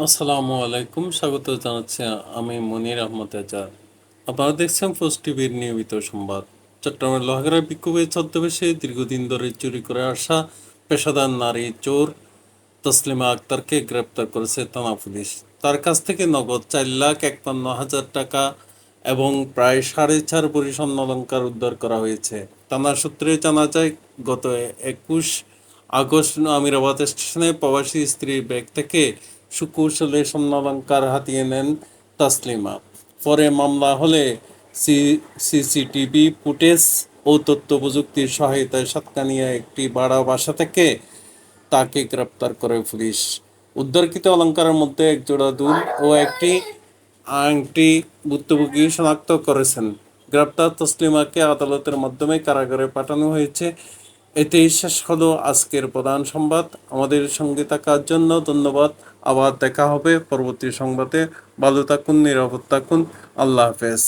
আসসালামু আলাইকুম, স্বাগত জানাচ্ছি আমি মনির আহমদ আজাদ আপনারা দেখছেন পোস্ট টিভির নিয়মিত সংবাদ। চট্টগ্রামের লোহাগড়া বিক্ষোভের ছদ্মবেশে দীর্ঘদিন ধরে চুরি করে আসা পেশাদার নারী চোর তসলিমা আক্তারকে গ্রেপ্তার করেছে থানা পুলিশ। তার কাছ থেকে নগদ চার লাখ একান্ন হাজার টাকা এবং প্রায় সাড়ে চার ভরি স্বর্ণ অলঙ্কার উদ্ধার করা হয়েছে। থানা সূত্রে জানা যায়, গত একুশ আগস্ট আমিরাবাদ স্টেশনে প্রবাসী স্ত্রীর ব্যাগ থেকে সুকৌশলে স্বর্ণালঙ্কার হাতিয়ে নেন তাসলিমা। পরে মামলা হলে সিসিটিভি ফুটেজ ও তথ্য প্রযুক্তির সহায়তায় সাতকানিয়া একটি বাড়া বাসা থেকে তাকে গ্রেপ্তার করে পুলিশ। উদ্ধারকৃত অলঙ্কারের মধ্যে এক জোড়া দুল ও একটি আংটি ভুক্তভোগী শনাক্ত করেছেন। গ্রেপ্তার তসলিমাকে আদালতের মাধ্যমে কারাগারে পাঠানো হয়েছে। এতেই শেষ হলো আজকের প্রধান সংবাদ। আমাদের সঙ্গে থাকার জন্য ধন্যবাদ। আবার দেখা হবে পরবর্তী সংবাদে। ভালো থাকুন, নিরাপদ থাকুন। আল্লাহ হাফেজ।